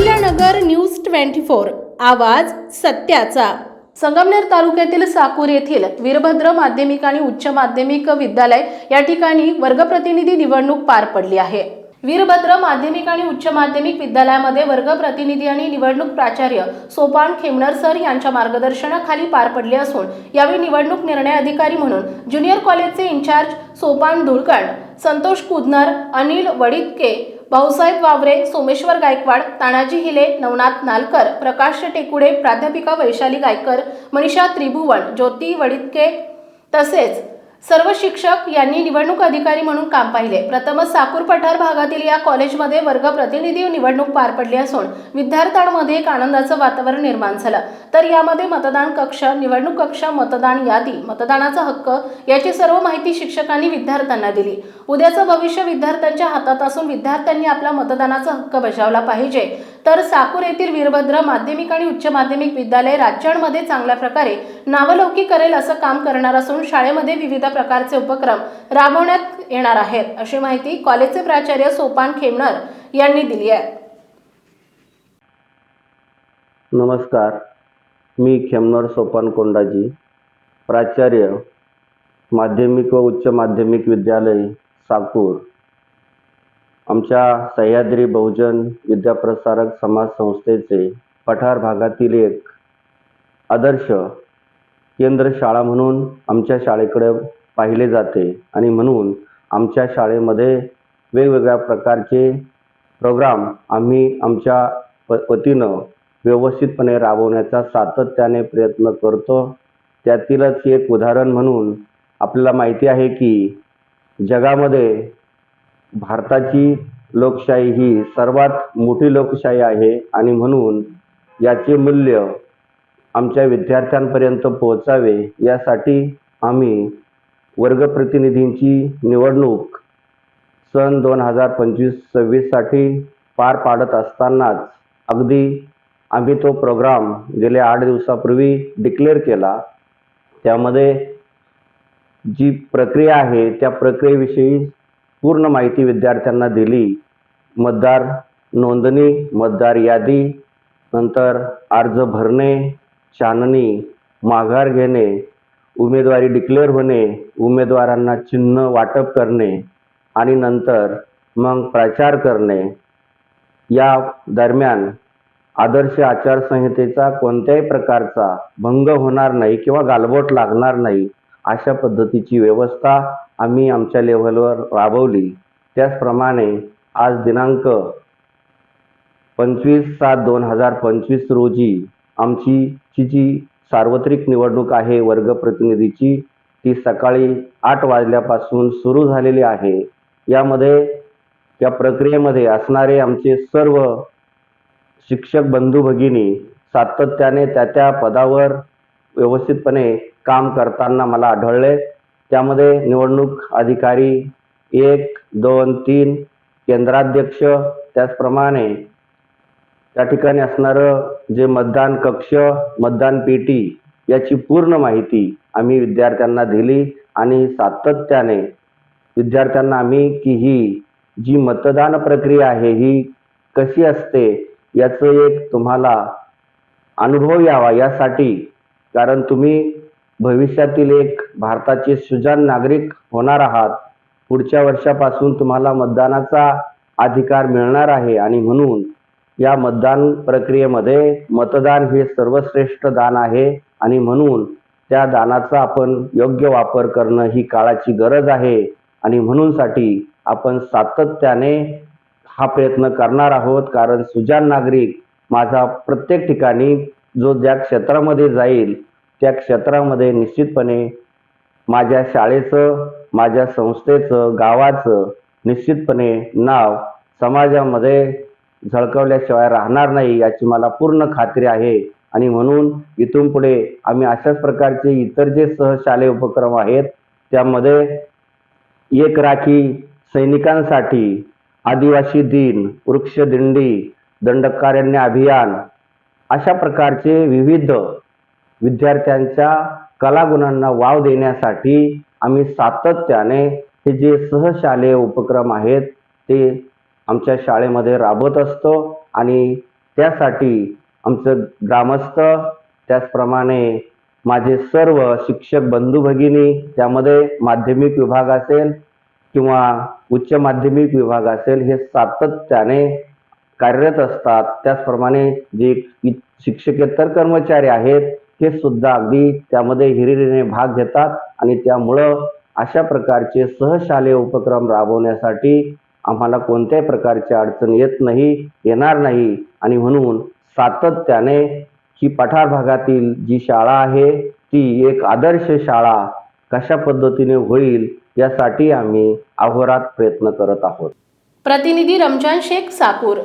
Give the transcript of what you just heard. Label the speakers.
Speaker 1: नगर news twenty four आवाज सत्याचा. संगमनेर तालुक्यातील साकूर येथील वीरभद्र माध्यमिक आणि उच्च माध्यमिक विद्यालय या ठिकाणी वर्गप्रतिनिधी निवडणूक पार पडली आहे. वीरभद्र माध्यमिक आणि उच्च माध्यमिक विद्यालयामध्ये वर्गप्रतिनिधी आणि निवडणूक प्राचार्य सोपान खेमनर सर यांच्या मार्गदर्शनाखाली पार पडली असून यावेळी निवडणूक निर्णय अधिकारी म्हणून ज्युनियर कॉलेजचे इंचार्ज सोपान धुळकंड संतोष कुदनर अनिल वडितके भाऊसाहेब वावरे सोमेश्वर गायकवाड तानाजी हिले नवनाथ नालकर प्रकाश टेकुडे प्राध्यापिका वैशाली गायकर मनीषा त्रिभुवन ज्योती वडितके तसेच सर्व शिक्षक यांनी निवडणूक अधिकारी म्हणून काम पाहिले. प्रथमच साकूर पठार भागातील या कॉलेजमध्ये वर्ग प्रतिनिधी निवडणूक पार पडली असून विद्यार्थ्यांमध्ये एक आनंदाचं वातावरण निर्माण झालं. तर यामध्ये मतदान कक्ष निवडणूक कक्ष मतदान यादी मतदानाचा हक्क याची सर्व माहिती शिक्षकांनी विद्यार्थ्यांना दिली. उद्याचं भविष्य विद्यार्थ्यांच्या हातात असून विद्यार्थ्यांनी आपला मतदानाचा हक्क बजावला पाहिजे. तर साकूर येथील वीरभद्र माध्यमिक आणि उच्च माध्यमिक विद्यालय राज्यांमध्ये चांगल्या प्रकारे नावलौकी करेल असं काम करणार असून शाळेमध्ये विविध प्रकारचे उपक्रम राबवण्यात येणार आहेत अशी माहिती कॉलेजचे प्राचार्य सोपान खेमनर यांनी दिली आहे.
Speaker 2: नमस्कार मी खेमनर सोपान कोंडाजी प्राचार्य माध्यमिक व उच्च माध्यमिक विद्यालय साकूर. आमच्या सह्याद्री बहुजन विद्याप्रसारक समाज संस्थेचे पठार भागातील एक आदर्श केंद्र शाळा म्हणून आमच्या शाळेकडे पाहिले जाते आणि म्हणून आमच्या शाळेमध्ये वेगवेगळ्या प्रकारचे प्रोग्राम आम्ही आमच्या प वतीनं व्यवस्थितपणे राबवण्याचा सातत्याने प्रयत्न करतो. त्यातीलच एक उदाहरण म्हणून आपल्याला माहिती आहे की जगामध्ये भारताची लोकशाही ही सर्वात मोठी लोकशाही आहे आणि म्हणून याचे मूल्य आमच्या विद्यार्थ्यांपर्यंत पोहोचावे यासाठी आम्ही वर्गप्रतिनिधींची निवडणूक सन दोन हजार पंचवीस सव्वीससाठी पार पाडत असतानाच अगदी आम्ही तो प्रोग्राम गेल्या आठ दिवसापूर्वी डिक्लेअर केला. त्यामध्ये जी प्रक्रिया आहे त्या प्रक्रियेविषयी पूर्ण माहिती विद्यार्थ्यांना दिली. मतदार नोंदणी मतदार यादी नंतर अर्ज भरणे छाननी माघार घेणे उमेदवारी डिक्लेअर होणे उमेदवारांना चिन्ह वाटप करणे आणि नंतर मग प्रचार करणे. या दरम्यान आदर्श आचारसंहितेचा कोणत्याही प्रकारचा भंग होणार नाही किंवा गालबोट लागणार नाही. अशा पद्धतीची व्यवस्था आम्ही आमच्या लेव्हलवर राबवली. त्याचप्रमाणे आज दिनांक पंचवीस सात दोन हजार पंचवीस रोजी आमची ची जी सार्वत्रिक निवडणूक आहे वर्ग प्रतिनिधीची ती सकाळी आठ वाजल्यापासून सुरू झालेली आहे. यामध्ये या प्रक्रियेमध्ये असणारे आमचे सर्व शिक्षक बंधू भगिनी सातत्याने त्या त्या पदावर व्यवस्थितपणे काम करताना मला आढळले. त्यामध्ये निवडणूक अधिकारी एक दोन तीन केंद्राध्यक्ष त्याचप्रमाणे त्या ठिकाणी असणारं जे मतदान कक्ष मतदान पेटी याची पूर्ण माहिती आम्ही विद्यार्थ्यांना दिली आणि सातत्याने विद्यार्थ्यांना आम्ही की ही जी मतदान प्रक्रिया आहे ही कशी असते याचं एक तुम्हाला अनुभव यावा यासाठी कारण तुम्ही भविष्यातील एक भारताचे सुजाण नागरिक होणार आहात. पुढच्या वर्षापासून तुम्हाला मतदानाचा अधिकार मिळणार आहे आणि म्हणून या मतदान प्रक्रियेमध्ये मतदान हे सर्वश्रेष्ठ दान आहे आणि म्हणून त्या दानाचा आपण योग्य वापर करणं ही काळाची गरज आहे आणि म्हणूनसाठी आपण सातत्याने हा प्रयत्न करणार आहोत. कारण सुजाण नागरिक माझा प्रत्येक ठिकाणी जो ज्या क्षेत्रामध्ये जाईल त्या क्षेत्रामध्ये निश्चितपणे माझ्या शाळेचं माझ्या संस्थेचं गावाचं निश्चितपणे नाव समाजामध्ये झळकवल्याशिवाय राहणार नाही याची मला पूर्ण खात्री आहे. आणि म्हणून इथून पुढे आम्ही अशाच प्रकारचे इतर जे सहशालेय उपक्रम आहेत त्यामध्ये एक राखी सैनिकांसाठी आदिवासी दिन वृक्षदिंडी दंडकारण्य अभियान अशा प्रकारचे विविध विद्यार्थ्यांच्या कलागुणांना वाव देण्यासाठी आम्ही सातत्याने हे जे सहशालेय उपक्रम आहेत ते आमच्या शाळेमध्ये राबवत असतो आणि त्यासाठी आमचं ग्रामस्थ त्याचप्रमाणे माझे सर्व शिक्षक बंधू भगिनी त्यामध्ये माध्यमिक विभाग असेल किंवा उच्च माध्यमिक विभाग असेल हे सातत्याने कार्यरत असतात. त्याचप्रमाणे जे शिक्षकेतर कर्मचारी आहेत ते सुद्धा अगदी त्यामध्ये हिरिरीने भाग घेतात आणि त्यामुळं अशा प्रकारचे सहशालेय उपक्रम राबवण्यासाठी आम्हाला कोणत्याही प्रकारची अडचण येत नाही येणार नाही. आणि म्हणून सातत्याने ही पठार भागातील जी शाळा आहे ती एक आदर्श शाळा कशा पद्धतीने होईल यासाठी आम्ही अहोरात प्रयत्न करत आहोत.
Speaker 1: प्रतिनिधी रमजान शेख साकूर